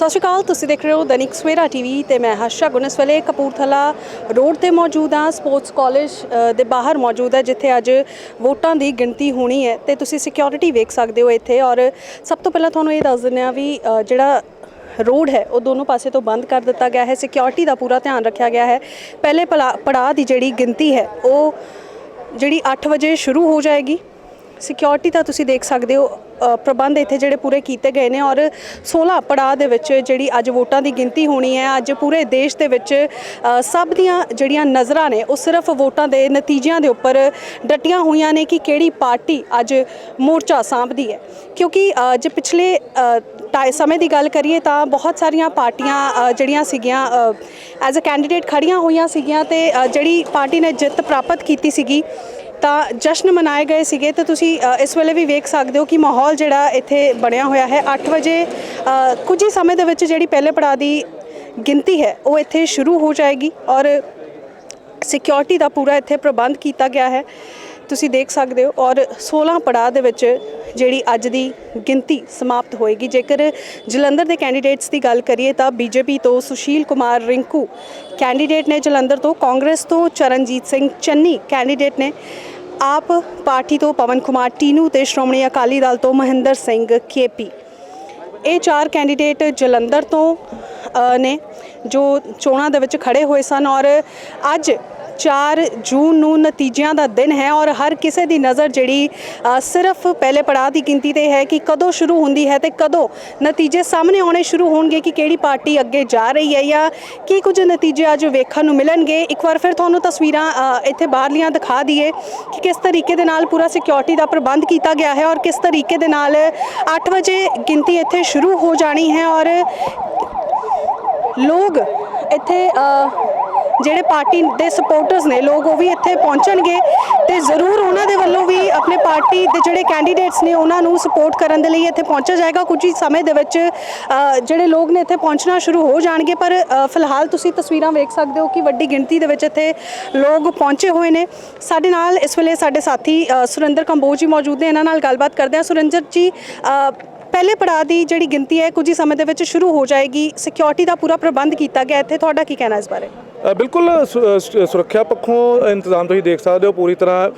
ਸਤਿ ਸ਼੍ਰੀ ਅਕਾਲ, ਤੁਸੀਂ ਦੇਖ ਰਹੇ ਹੋ ਦੈਨਿਕ ਸਵੇਰਾ ਟੀਵੀ ਤੇ ਮੈਂ ਹਰਸ਼ਾ ਗੁਣ ਇਸ ਵੇਲੇ ਕਪੂਰਥਲਾ ਰੋਡ ਤੇ ਮੌਜੂਦ ਹਾਂ। ਸਪੋਰਟਸ ਕਾਲਜ ਦੇ ਬਾਹਰ ਮੌਜੂਦ ਹੈ, ਜਿੱਥੇ ਅੱਜ ਵੋਟਾਂ ਦੀ ਗਿਣਤੀ ਹੋਣੀ ਹੈ ਤੇ ਤੁਸੀਂ ਸਿਕਿਉਰਿਟੀ ਵੇਖ ਸਕਦੇ ਹੋ ਇੱਥੇ ਔਰ ਸਭ ਤੋਂ ਪਹਿਲਾਂ ਤੁਹਾਨੂੰ ਇਹ ਦੱਸ ਦਿੰਦੇ ਆ ਵੀ ਜਿਹੜਾ ਰੋਡ ਹੈ, ਉਹ ਦੋਨੋਂ ਪਾਸੇ ਤੋਂ ਬੰਦ ਕਰ ਦਿੱਤਾ ਗਿਆ ਹੈ। ਸਿਕਿਉਰਿਟੀ ਦਾ ਪੂਰਾ ਧਿਆਨ ਰੱਖਿਆ ਗਿਆ ਹੈ। ਪਹਿਲੇ ਪਲਾ- ਪੜਾਅ ਦੀ ਜਿਹੜੀ ਗਿਣਤੀ ਹੈ, ਉਹ ਜਿਹੜੀ 8 ਵਜੇ ਸ਼ੁਰੂ ਹੋ ਜਾਏਗੀ। ਸਿਕਿਉਰਿਟੀ ਤਾਂ ਤੁਸੀਂ ਦੇਖ ਸਕਦੇ ਹੋ ਪ੍ਰਬੰਧ ਇੱਥੇ ਜਿਹੜੇ ਪੂਰੇ ਕੀਤੇ ਗਏ ਨੇ ਔਰ 16 ਪੜਾਅ ਦੇ ਵਿੱਚ ਜਿਹੜੀ ਅੱਜ ਵੋਟਾਂ ਦੀ ਗਿਣਤੀ ਹੋਣੀ ਹੈ ਅੱਜ ਪੂਰੇ ਦੇਸ਼ ਦੇ ਵਿੱਚ ਸਭ ਦੀਆਂ ਜਿਹੜੀਆਂ ਨਜ਼ਰਾਂ ਨੇ ਉਹ ਸਿਰਫ ਵੋਟਾਂ ਦੇ ਨਤੀਜਿਆਂ ਦੇ ਉੱਪਰ ਡਟੀਆਂ ਹੋਈਆਂ ਨੇ ਕਿ ਕਿਹੜੀ ਪਾਰਟੀ ਅੱਜ ਮੋਰਚਾ ਸਾਂਭਦੀ ਹੈ। ਕਿਉਂਕਿ ਜੇ ਪਿਛਲੇ ਅ, ਸਮੇਂ ਦੀ ਗੱਲ ਕਰੀਏ ਤਾਂ ਬਹੁਤ ਸਾਰੀਆਂ ਪਾਰਟੀਆਂ ਜਿਹੜੀਆਂ ਸੀਗੀਆਂ ਐਜ਼ ਅ ਕੈਂਡੀਡੇਟ ਖੜੀਆਂ ਹੋਈਆਂ ਸੀਗੀਆਂ ਤੇ ਜਿਹੜੀ ਪਾਰਟੀ ਨੇ ਜਿੱਤ ਪ੍ਰਾਪਤ ਕੀਤੀ ਸੀਗੀ ਤਾਂ ਜਸ਼ਨ ਮਨਾਏ ਗਏ ਸੀਗੇ, ਤਾਂ ਤੁਸੀਂ ਇਸ ਵੇਲੇ ਵੀ ਵੇਖ ਸਕਦੇ ਹੋ ਕਿ ਮਾਹੌਲ ਜਿਹੜਾ ਇੱਥੇ ਬਣਿਆ ਹੋਇਆ ਹੈ। 8 ਵਜੇ ਕੁਝ ਹੀ ਸਮੇਂ ਦੇ ਵਿੱਚ ਜਿਹੜੀ ਪਹਿਲੇ ਪੜਾਅ ਦੀ ਗਿਣਤੀ ਹੈ, ਉਹ ਇੱਥੇ ਸ਼ੁਰੂ ਹੋ ਜਾਏਗੀ ਔਰ ਸਿਕਿਉਰਿਟੀ ਦਾ ਪੂਰਾ ਇੱਥੇ ਪ੍ਰਬੰਧ ਕੀਤਾ ਗਿਆ ਹੈ। ਤੁਸੀਂ ਦੇਖ ਸਕਦੇ ਹੋ ਔਰ 16 ਪੜਾਅ ਦੇ ਵਿੱਚ ਜਿਹੜੀ ਅੱਜ ਦੀ ਗਿਣਤੀ ਸਮਾਪਤ ਹੋਏਗੀ। ਜੇਕਰ ਜਲੰਧਰ ਦੇ ਕੈਂਡੀਡੇਟਸ ਦੀ ਗੱਲ ਕਰੀਏ ਤਾਂ ਬੀਜੇਪੀ ਤੋਂ ਸੁਸ਼ੀਲ ਕੁਮਾਰ ਰਿੰਕੂ ਕੈਂਡੀਡੇਟ ਨੇ ਜਲੰਧਰ ਤੋਂ, ਕਾਂਗਰਸ ਤੋਂ ਚਰਨਜੀਤ ਸਿੰਘ ਚੰਨੀ ਕੈਂਡੀਡੇਟ ਨੇ, ਆਪ ਪਾਰਟੀ ਤੋਂ ਪਵਨ ਕੁਮਾਰ ਟੀਨੂ ਤੇ ਸ਼੍ਰੋਮਣੀ ਅਕਾਲੀ ਦਲ ਤੋਂ ਮਹਿੰਦਰ ਸਿੰਘ ਕੇਪੀ। ਇਹ ਚਾਰ ਕੈਂਡੀਡੇਟ ਜਲੰਧਰ ਤੋਂ ਨੇ ਜੋ ਚੋਣਾਂ ਦੇ ਵਿੱਚ ਖੜੇ ਹੋਏ ਸਨ ਔਰ ਅੱਜ 4 ਜੂਨ ਨੂੰ ਨਤੀਜਿਆਂ ਦਾ ਦਿਨ ਹੈ ਔਰ ਹਰ ਕਿਸੇ ਦੀ ਨਜ਼ਰ ਜਿਹੜੀ ਸਿਰਫ ਪਹਿਲੇ ਪੜਾਅ ਦੀ ਗਿਣਤੀ ਤੇ ਹੈ ਕਿ ਕਦੋਂ ਸ਼ੁਰੂ ਹੁੰਦੀ ਹੈ ਤੇ ਕਦੋਂ ਨਤੀਜੇ ਸਾਹਮਣੇ ਆਉਣੇ ਸ਼ੁਰੂ ਹੋਣਗੇ ਕਿ ਕਿਹੜੀ ਪਾਰਟੀ ਅੱਗੇ ਜਾ ਰਹੀ ਹੈ ਜਾਂ ਕੀ ਕੁਝ ਨਤੀਜੇ ਅੱਜ ਵੇਖਣ ਨੂੰ ਮਿਲਣਗੇ। ਇੱਕ ਵਾਰ ਫਿਰ ਤੁਹਾਨੂੰ ਤਸਵੀਰਾਂ ਇੱਥੇ ਬਾਹਰਲੀਆਂ ਦਿਖਾ ਦਈਏ ਕਿ ਕਿਸ ਤਰੀਕੇ ਦੇ ਨਾਲ ਪੂਰਾ ਸਿਕਿਉਰਿਟੀ ਦਾ ਪ੍ਰਬੰਧ ਕੀਤਾ ਗਿਆ ਹੈ ਔਰ ਕਿਸ ਤਰੀਕੇ ਦੇ ਨਾਲ 8 ਵਜੇ ਗਿਣਤੀ ਇੱਥੇ ਸ਼ੁਰੂ ਹੋ ਜਾਣੀ ਹੈ ਔਰ ਲੋਕ ਇੱਥੇ ਜਿਹੜੇ ਪਾਰਟੀ ਦੇ ਸਪੋਰਟਰਸ ਨੇ, ਲੋਕ ਉਹ ਵੀ ਇੱਥੇ ਪਹੁੰਚਣਗੇ ਤੇ ਜ਼ਰੂਰ ਉਹਨਾਂ ਦੇ ਵੱਲੋਂ ਵੀ ਆਪਣੇ ਪਾਰਟੀ ਦੇ ਜਿਹੜੇ ਕੈਂਡੀਡੇਟਸ ਨੇ, ਉਹਨਾਂ ਨੂੰ ਸਪੋਰਟ ਕਰਨ ਦੇ ਲਈ ਇੱਥੇ ਪਹੁੰਚਿਆ ਜਾਏਗਾ। ਕੁਝ ਹੀ ਸਮੇਂ ਦੇ ਵਿੱਚ ਜਿਹੜੇ ਲੋਕ ਨੇ ਇੱਥੇ ਪਹੁੰਚਣਾ ਸ਼ੁਰੂ ਹੋ ਜਾਣਗੇ, ਪਰ ਫਿਲਹਾਲ ਤੁਸੀਂ ਤਸਵੀਰਾਂ ਵੇਖ ਸਕਦੇ ਹੋ ਕਿ ਵੱਡੀ ਗਿਣਤੀ ਦੇ ਵਿੱਚ ਇੱਥੇ ਲੋਕ ਪਹੁੰਚੇ ਹੋਏ ਨੇ। ਸਾਡੇ ਨਾਲ ਇਸ ਵੇਲੇ ਸਾਡੇ ਸਾਥੀ ਸੁਰਿੰਦਰ ਕੰਬੋਜ ਜੀ ਮੌਜੂਦ ਨੇ। ਇਹਨਾਂ ਨਾਲ ਗੱਲਬਾਤ ਕਰਦੇ ਹਾਂ। ਸੁਰਿੰਦਰ ਜੀ ਪਹਿਲੇ ਪੜਾਅ ਦੀ ਜਿਹੜੀ ਗਿਣਤੀ ਹੈ, ਕੁਝ ਹੀ ਸਮੇਂ ਦੇ ਵਿੱਚ ਸ਼ੁਰੂ ਹੋ ਜਾਏਗੀ। ਸਿਕਿਉਰਿਟੀ ਦਾ ਪੂਰਾ ਪ੍ਰਬੰਧ ਕੀਤਾ ਗਿਆ। ਇੱਥੇ ਤੁਹਾਡਾ ਕੀ ਕਹਿਣਾ ਇਸ ਬਾਰੇ? ਬਿਲਕੁਲ ਸੁ- ਸੁਰੱਖਿਆ ਪੱਖੋਂ ਇੰਤਜ਼ਾਮ ਤੁਸੀਂ ਦੇਖ ਸਕਦੇ ਹੋ, ਪੂਰੀ ਤਰ੍ਹਾਂ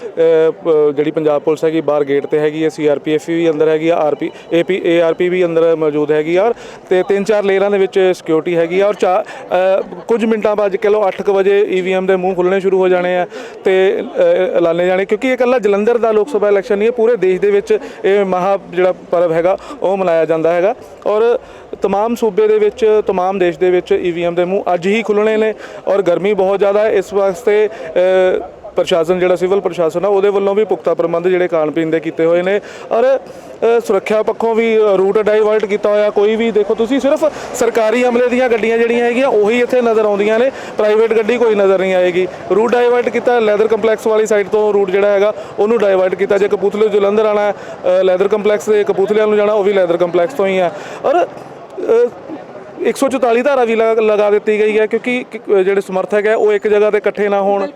ਜਿਹੜੀ ਪੰਜਾਬ ਪੁਲਿਸ ਹੈਗੀ, ਬਾਹਰ ਗੇਟ ਤੇ ਹੈਗੀ ਹੈ ਸੀਆਰਪੀਐਫ ਵੀ ਅੰਦਰ ਹੈਗੀ ਆ ਆਰਪੀ ਏਪੀ ਏਆਰਪੀ ਵੀ ਅੰਦਰ ਮੌਜੂਦ ਹੈਗੀ ਆ ਔਰ ਤੇ ਤਿੰਨ ਚਾਰ ਲੇਅਰਾਂ ਦੇ ਵਿੱਚ ਸਿਕਿਉਰਿਟੀ ਹੈਗੀ ਆ ਔਰ ਚਾ ਕੁਝ ਮਿੰਟਾਂ ਬਾਅਦ ਕਿ ਲੋ 8 ਵਜੇ ਈਵੀਐਮ ਦੇ ਮੂੰਹ ਖੁੱਲਣੇ ਸ਼ੁਰੂ ਹੋ ਜਾਣੇ ਆ ਤੇ ਐਲਾਨੇ ਜਾਣੇ, ਕਿਉਂਕਿ ਇਹ ਇਕੱਲਾ ਜਲੰਧਰ ਦਾ ਲੋਕ ਸਭਾ ਇਲੈਕਸ਼ਨ ਨਹੀਂ ਹੈ, ਪੂਰੇ ਦੇਸ਼ ਦੇ ਵਿੱਚ ਇਹ ਮਹਾ ਜਿਹੜਾ ਪਰਵ ਹੈਗਾ, ਉਹ ਮਨਾਇਆ ਜਾਂਦਾ ਹੈਗਾ ਔਰ ਤਮਾਮ ਸੂਬੇ ਦੇ ਵਿੱਚ, ਤਮਾਮ ਦੇਸ਼ ਦੇ ਵਿੱਚ ਈਵੀਐਮ ਦੇ ਮੂੰਹ ਅੱਜ ਹੀ ਖੁੱਲਣੇ ਨੇ ਔਰ ਗਰਮੀ ਬਹੁਤ ਜ਼ਿਆਦਾ ਹੈ, ਇਸ ਵਾਸਤੇ ਪ੍ਰਸ਼ਾਸਨ ਜਿਹੜਾ ਸਿਵਲ ਪ੍ਰਸ਼ਾਸਨ ਆ, ਉਹਦੇ ਵੱਲੋਂ ਵੀ ਪੁਖਤਾ ਪ੍ਰਬੰਧ ਜਿਹੜੇ ਖਾਣ ਪੀਣ ਦੇ ਕੀਤੇ ਹੋਏ ਨੇ। ਔਰ ਸੁਰੱਖਿਆ ਪੱਖੋਂ ਵੀ ਰੂਟ ਡਾਈਵਰਟ ਕੀਤਾ ਹੋਇਆ, ਕੋਈ ਵੀ ਦੇਖੋ, ਤੁਸੀਂ ਸਿਰਫ ਸਰਕਾਰੀ ਅਮਲੇ ਦੀਆਂ ਗੱਡੀਆਂ ਜਿਹੜੀਆਂ ਹੈਗੀਆਂ, ਉਹੀ ਇੱਥੇ ਨਜ਼ਰ ਆਉਂਦੀਆਂ ਨੇ। ਪ੍ਰਾਈਵੇਟ ਗੱਡੀ ਕੋਈ ਨਜ਼ਰ ਨਹੀਂ ਆਏਗੀ। ਰੂਟ ਡਾਈਵਰਟ ਕੀਤਾ, ਲੈਦਰ ਕੰਪਲੈਕਸ ਵਾਲੀ ਸਾਈਡ ਤੋਂ ਰੂਟ ਜਿਹੜਾ ਹੈਗਾ, ਉਹਨੂੰ ਡਾਈਵਰਟ ਕੀਤਾ। ਜੇ ਕਪੂਥਲੇ ਜਲੰਧਰ ਆਣਾ ਲੈਦਰ ਕੰਪਲੈਕਸ ਦੇ ਕਪੂਥਲੇ ਨੂੰ ਜਾਣਾ, ਉਹ ਵੀ ਲੈਦਰ ਕੰਪਲੈਕਸ ਤੋਂ ਹੀ ਹੈ। ਔਰ 144 ਧਾਰਾ ਵੀ ਲਗਾ ਲਗਾ ਦਿੱਤੀ ਗਈ ਹੈ ਕਿਉਂਕਿ ਕਿ- ਜਿਹੜੇ ਸਮਰਥਕ ਹੈ ਉਹ ਇੱਕ ਜਗ੍ਹਾ ਤੇ ਇਕੱਠੇ ਨਾ ਹੋਣ।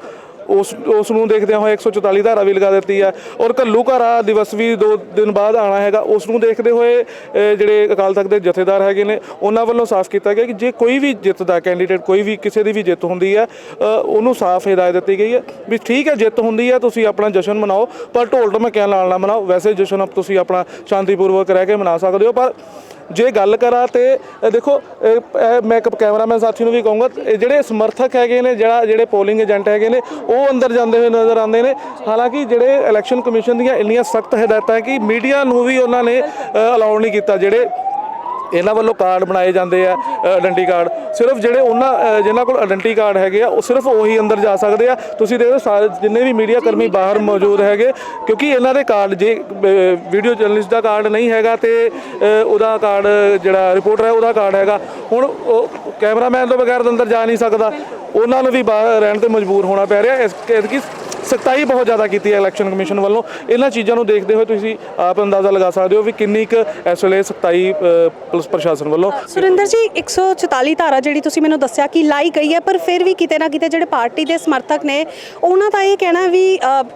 ਉਸ ਉਸ ਨੂੰ ਦੇਖਦਿਆਂ ਹੋਏ 144 ਧਾਰਾ ਵੀ ਲਗਾ ਦਿੱਤੀ ਹੈ ਔਰ ਘੱਲੂਘਾਰਾ ਦਿਵਸ ਵੀ 2 ਦਿਨ ਬਾਅਦ ਆਣਾ ਹੈਗਾ। ਉਸ ਨੂੰ ਦੇਖਦੇ ਹੋਏ ਅ, ਜਿਹੜੇ ਅਕਾਲ ਤਖਤ ਦੇ ਜਥੇਦਾਰ ਹੈਗੇ ਨੇ ਉਹਨਾਂ ਵੱਲੋਂ ਸਾਫ਼ ਕੀਤਾ ਗਿਆ ਕਿ ਜੇ ਕੋਈ ਵੀ ਜਿੱਤਦਾ ਕੈਂਡੀਡੇਟ ਕੋਈ ਵੀ ਕਿਸੇ ਦੀ ਵੀ ਜਿੱਤ ਹੁੰਦੀ ਹੈ ਅ, ਉਹਨੂੰ ਸਾਫ਼ ਹਦਾਇਤ ਦਿੱਤੀ ਗਈ ਹੈ ਵੀ ਠੀਕ ਹੈ ਜਿੱਤ ਹੁੰਦੀ ਹੈ ਤੁਸੀਂ ਆਪਣਾ ਜਸ਼ਨ ਮਨਾਓ ਪਰ ਢੋਲ ਢਮਕਿਆਂ ਨਾਲ ਨਾ ਮਨਾਓ। ਵੈਸੇ ਜਸ਼ਨ ਆਪ ਤੁਸੀਂ ਆਪਣਾ ਸ਼ਾਂਤੀਪੂਰਵਕ ਰਹਿ ਕੇ ਮਨਾ ਸਕਦੇ ਹੋ ਪਰ ਜੇ ਗੱਲ ਕਰਾਂ ਤੇ ਦੇਖੋ ਮੈਂ ਇੱਕ ਕੈਮਰਾਮੈਨ ਸਾਥੀ ਨੂੰ ਵੀ ਕਹੂੰਗਾ ਜਿਹੜੇ ਸਮਰਥਕ ਹੈਗੇ ਨੇ, ਜਿਹੜਾ, ਜਿਹੜੇ ਪੋਲਿੰਗ ਏਜੰਟ ਹੈਗੇ ਨੇ, ਉਹ ਅੰਦਰ ਜਾਂਦੇ ਹੋਏ ਨਜ਼ਰ ਆਉਂਦੇ ਨੇ। ਹਾਲਾਂਕਿ ਜਿਹੜੇ ਇਲੈਕਸ਼ਨ ਕਮਿਸ਼ਨ ਦੀਆਂ ਇੰਨੀਆਂ ਸਖਤ ਹਦਾਇਤਾਂ ਕਿ ਮੀਡੀਆ ਨੂੰ ਵੀ ਉਹਨਾਂ ਨੇ ਅਲਾਉਡ ਨਹੀਂ ਕੀਤਾ, ਜਿਹੜੇ ਇਹਨਾਂ ਵੱਲੋਂ ਕਾਰਡ ਬਣਾਏ ਜਾਂਦੇ ਆ ਆਇਡੈਂਟੀ ਕਾਰਡ। ਸਿਰਫ ਜਿਹੜੇ ਉਹਨਾਂ ਅ, ਜਿਨ੍ਹਾਂ ਕੋਲ ਆਇਡੈਂਟੀ ਕਾਰਡ ਹੈਗੇ ਆ ਉਹ ਸਿਰਫ ਉਹੀ ਅੰਦਰ ਜਾ ਸਕਦੇ ਆ। ਤੁਸੀਂ ਦੇਖੋ ਸਾਰੇ ਜਿੰਨੇ ਵੀ ਮੀਡੀਆ ਕਰਮੀ ਬਾਹਰ ਮੌਜੂਦ ਹੈਗੇ ਕਿਉਂਕਿ ਇਹਨਾਂ ਦੇ ਕਾਰਡ ਜੇ ਵੀਡੀਓ ਜਰਨਲਿਸਟ ਦਾ ਕਾਰਡ ਨਹੀਂ ਹੈਗਾ ਤੇ ਅ, ਉਹਦਾ ਕਾਰਡ ਜਿਹੜਾ ਰਿਪੋਰਟਰ ਹੈ ਉਹਦਾ ਕਾਰਡ ਹੈਗਾ। ਹੁਣ ਉਹ ਕੈਮਰਾਮੈਨ ਤੋਂ ਬਗੈਰ ਅੰਦਰ ਜਾ ਨਹੀਂ ਸਕਦਾ। ਉਹਨਾਂ ਨੂੰ ਵੀ ਬਾਹਰ ਰਹਿਣ ਤੇ ਮਜਬੂਰ ਹੋਣਾ ਪੈ ਰਿਹਾ। ਇਸ ਕਿ ਸਖਤਾਈ ਬਹੁਤ ਜ਼ਿਆਦਾ ਕੀਤੀ ਹੈ ਇਲੈਕਸ਼ਨ ਕਮਿਸ਼ਨ ਵੱਲੋਂ। ਇਹਨਾਂ ਚੀਜ਼ਾਂ ਨੂੰ ਦੇਖਦੇ ਹੋਏ ਤੁਸੀਂ ਆਪ ਅੰਦਾਜ਼ਾ ਲਗਾ ਸਕਦੇ ਹੋ ਵੀ ਕਿੰਨੀ ਕੁ ਇਸ ਵੇਲੇ ਸਖਤਾਈ ਪੁਲਿਸ ਪ੍ਰਸ਼ਾਸਨ ਵੱਲੋਂ ਸੁਰਿੰਦਰ ਜੀ 144 ਧਾਰਾ ਜਿਹੜੀ ਤੁਸੀਂ ਮੈਨੂੰ ਦੱਸਿਆ ਕਿ ਲਾਈ ਗਈ ਹੈ ਪਰ ਫਿਰ ਵੀ ਕਿਤੇ ਨਾ ਕਿਤੇ ਜਿਹੜੇ ਪਾਰਟੀ ਦੇ ਸਮਰਥਕ ਨੇ ਉਹਨਾਂ ਦਾ ਇਹ ਕਹਿਣਾ ਵੀ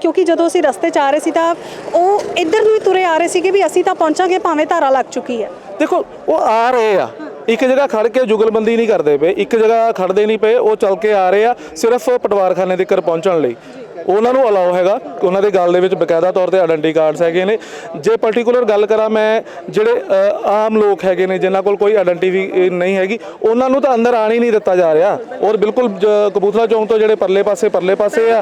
ਕਿਉਂਕਿ ਜਦੋਂ ਅਸੀਂ ਰਸਤੇ 'ਚ ਆ ਰਹੇ ਸੀ ਤਾਂ ਉਹ ਇੱਧਰ ਨੂੰ ਹੀ ਤੁਰੇ ਆ ਰਹੇ ਸੀਗੇ ਵੀ ਅਸੀਂ ਤਾਂ ਪਹੁੰਚਾਂਗੇ ਭਾਵੇਂ ਧਾਰਾ ਲੱਗ ਚੁੱਕੀ ਹੈ। ਦੇਖੋ ਉਹ ਆ ਰਹੇ ਆ। ਇੱਕ ਜਗ੍ਹਾ ਖੜ ਕੇ ਜੁਗਲਬੰਦੀ ਨਹੀਂ ਕਰਦੇ ਪਏ ਇੱਕ ਜਗ੍ਹਾ ਖੜਦੇ ਨਹੀਂ ਪਏ ਉਹ ਚੱਲ ਕੇ ਆ ਰਹੇ ਆ ਸਿਰਫ ਪਟਵਾਰਖਾਨੇ ਤੱਕ ਪਹੁੰਚਣ ਲਈ। ਉਹਨਾਂ ਨੂੰ ਅਲਾਉ ਹੈਗਾ ਉਹਨਾਂ ਦੇ ਗੱਲ ਦੇ ਵਿੱਚ ਬਕਾਇਦਾ ਤੌਰ ਤੇ ਆਇਡੈਂਟੀ ਕਾਰਡਸ ਹੈਗੇ ਨੇ। ਜੇ ਪਾਰਟਿਕੂਲਰ ਗੱਲ ਕਰਾਂ ਮੈਂ ਜਿਹੜੇ ਆਮ ਲੋਕ ਹੈਗੇ ਨੇ ਜਿਨ੍ਹਾਂ ਕੋਲ ਕੋਈ ਆਇਡੈਂਟੀ ਵੀ ਨਹੀਂ ਹੈਗੀ ਉਹਨਾਂ ਨੂੰ ਤਾਂ ਅੰਦਰ ਆਣ ਹੀ ਨਹੀਂ ਦਿੱਤਾ ਜਾ ਰਿਹਾ। ਔਰ ਬਿਲਕੁਲ ਕਪੂਰਥਲਾ ਚੌਂਕ ਤੋਂ ਜਿਹੜੇ ਪਰਲੇ ਪਾਸੇ ਪਰਲੇ ਪਾਸੇ ਆ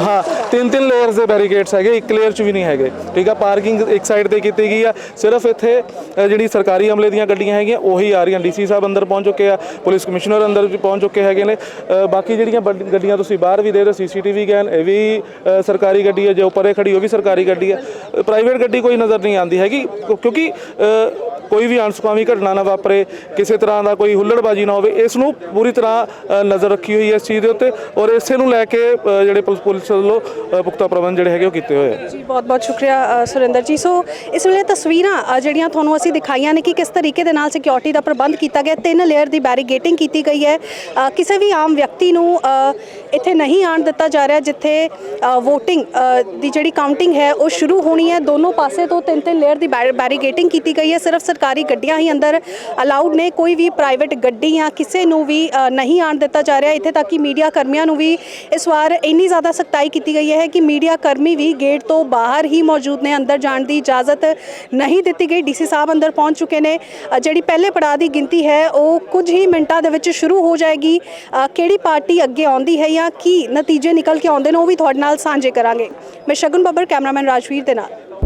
ਹਾਂ ਤਿੰਨ ਤਿੰਨ ਲੇਅਰਸ ਦੇ ਬੈਰੀਕੇਡਸ ਹੈਗੇ ਇੱਕ ਲੇਅਰ 'ਚ ਵੀ ਨਹੀਂ ਹੈਗੇ। ਠੀਕ ਆ ਪਾਰਕਿੰਗ ਇੱਕ ਸਾਈਡ ਤੇ ਕੀਤੀ ਗਈ ਆ ਸਿਰਫ ਇੱਥੇ ਜਿਹੜੀ ਸਰਕਾਰੀ ਅਮਲੇ ਦੀਆਂ ਗੱਡੀਆਂ ਹੈਗੀਆਂ ਉਹੀ ਆ ਰਹੀਆਂ। ਡੀਸੀ ਸਾਹਿਬ ਅੰਦਰ ਪਹੁੰਚ ਚੁੱਕੇ ਆ ਪੁਲਿਸ ਕਮਿਸ਼ਨਰ ਅੰਦਰ ਵੀ ਪਹੁੰਚ ਚੁੱਕੇ ਹੈਗੇ ਨੇ। ਬਾਕੀ ਜਿਹੜੀਆਂ ਗੱਡੀਆਂ ਤੁਸੀਂ ਬਾਹਰ ਵੀ ਦੇ ਰਹੇ ਸੀਸੀਟੀਵੀ ਗੈਨ ਇਹ ਵੀ ਸਰਕਾਰੀ ਗੱਡੀ ਹੈ, ਜੇ ਉੱਪਰੇ ਖੜੀ ਉਹ ਵੀ ਸਰਕਾਰੀ ਗੱਡੀ ਹੈ। ਪ੍ਰਾਈਵੇਟ ਗੱਡੀ ਕੋਈ ਨਜ਼ਰ ਨਹੀਂ ਆਉਂਦੀ ਹੈਗੀ, ਕਿਉਂਕਿ ਕੋਈ ਵੀ ਅਣਸੁਖਾਵੀ ਘਟਨਾ ਨਾ ਵਾਪਰੇ, ਕਿਸੇ ਤਰ੍ਹਾਂ ਦਾ ਕੋਈ ਹੁੱਲੜਬਾਜੀ ਨਾ ਹੋਵੇ ਇਸ ਨੂੰ ਪੂਰੀ ਤਰ੍ਹਾਂ ਨਜ਼ਰ ਰੱਖੀ ਹੋਈ ਹੈ ਇਸ ਚੀਜ਼ ਦੇ ਉੱਤੇ ਔਰ ਇਸੇ ਨੂੰ ਲੈ ਕੇ ਜਿਹੜੇ ਪੁਲਿਸ ਪੁਲਿਸ ਵੱਲੋਂ ਪੁਖਤਾ ਪ੍ਰਬੰਧ ਜਿਹੜੇ ਹੈਗੇ ਉਹ ਕੀਤੇ ਹੋਏ ਆ। ਜੀ, ਬਹੁਤ ਬਹੁਤ ਸ਼ੁਕਰੀਆ ਸੁਰਿੰਦਰ ਜੀ। ਸੋ ਇਸ ਵੇਲੇ ਤਸਵੀਰਾਂ ਜਿਹੜੀਆਂ ਤੁਹਾਨੂੰ ਅਸੀਂ ਦਿਖਾਈਆਂ ਨੇ ਕਿ ਕਿਸ ਤਰੀਕੇ ਦੇ ਨਾਲ ਸਿਕਿਉਰਿਟੀ ਦਾ ਪ੍ਰਬੰਧ ਕੀਤਾ ਗਿਆ, ਤਿੰਨ ਲੇਅਰ ਦੀ ਬੈਰੀਗੇਟਿੰਗ ਕੀਤੀ ਗਈ ਹੈ। ਕਿਸੇ ਵੀ ਆਮ ਵਿਅਕਤੀ ਨੂੰ ਇੱਥੇ ਨਹੀਂ ਆਣ ਦਿੱਤਾ ਜਾ ਰਿਹਾ ਜਿੱਥੇ VOTING ਦੀ ਜਿਹੜੀ ਕਾਊਂਟਿੰਗ ਹੈ, ਉਹ ਸ਼ੁਰੂ ਹੋਣੀ ਹੈ। ਦੋਨੋਂ ਪਾਸੇ ਤੋਂ ਤਿੰਨ ਤਿੰਨ ਲੇਅਰ ਦੀ ਬੈਰੀਗੇਟਿੰਗ ਕੀਤੀ ਗਈ ਹੈ। ਸਿਰਫ ਸਰਕਾਰੀ ਗੱਡੀਆਂ ਹੀ ਅੰਦਰ ਅਲਾਉਡ ਨੇ। ਕੋਈ ਵੀ ਪ੍ਰਾਈਵੇਟ ਗੱਡੀ ਜਾਂ ਕਿਸੇ ਨੂੰ ਵੀ ਨਹੀਂ ਆਣ ਦਿੱਤਾ ਜਾ ਰਿਹਾ। ਇੱਥੇ ਤੱਕ ਕਿ ਮੀਡੀਆ ਕਰਮੀਆਂ ਨੂੰ ਵੀ ਇਸ ਵਾਰ ਇੰਨੀ ਜ਼ਿਆਦਾ ਸਖਤਾਈ ਕੀਤੀ ਗਈ ਹੈ ਕਿ ਮੀਡੀਆ ਕਰਮੀ ਵੀ ਗੇਟ ਤੋਂ ਬਾਹਰ ਹੀ ਮੌਜੂਦ ਨੇ। ਅੰਦਰ ਜਾਣ ਦੀ ਇਜਾਜ਼ਤ ਨਹੀਂ ਦਿੱਤੀ ਗਈ। ਡੀਸੀ ਸਾਹਿਬ ਅੰਦਰ ਪਹੁੰਚ ਚੁੱਕੇ ਨੇ। ਜਿਹੜੀ ਪਹਿਲੇ ਪੜਾਅ ਦੀ ਗਿਣਤੀ ਹੈ, ਉਹ ਕੁਝ ਹੀ ਮਿੰਟਾਂ ਦੇ ਵਿੱਚ ਸ਼ੁਰੂ ਹੋ ਜਾਏਗੀ। ਕਿਹੜੀ ਪਾਰਟੀ ਅੱਗੇ ਆਉਂਦੀ ਹੈ ਜਾਂ ਕੀ ਨਤੀਜੇ ਨਿਕਲ ਕੇ ਆਉਂਦੇ ਨੇ, ਉਹ ਵੀ ਤੁਹਾਡੇ ਨਾਲ ਸਾਂਝੇ ਕਰਾਂਗੇ। ਮੈਂ ਸ਼ਗਨ ਬੱਬਰ, ਕੈਮਰਾਮੈਨ ਰਾਜਵੀਰ ਦੇ ਨਾਲ।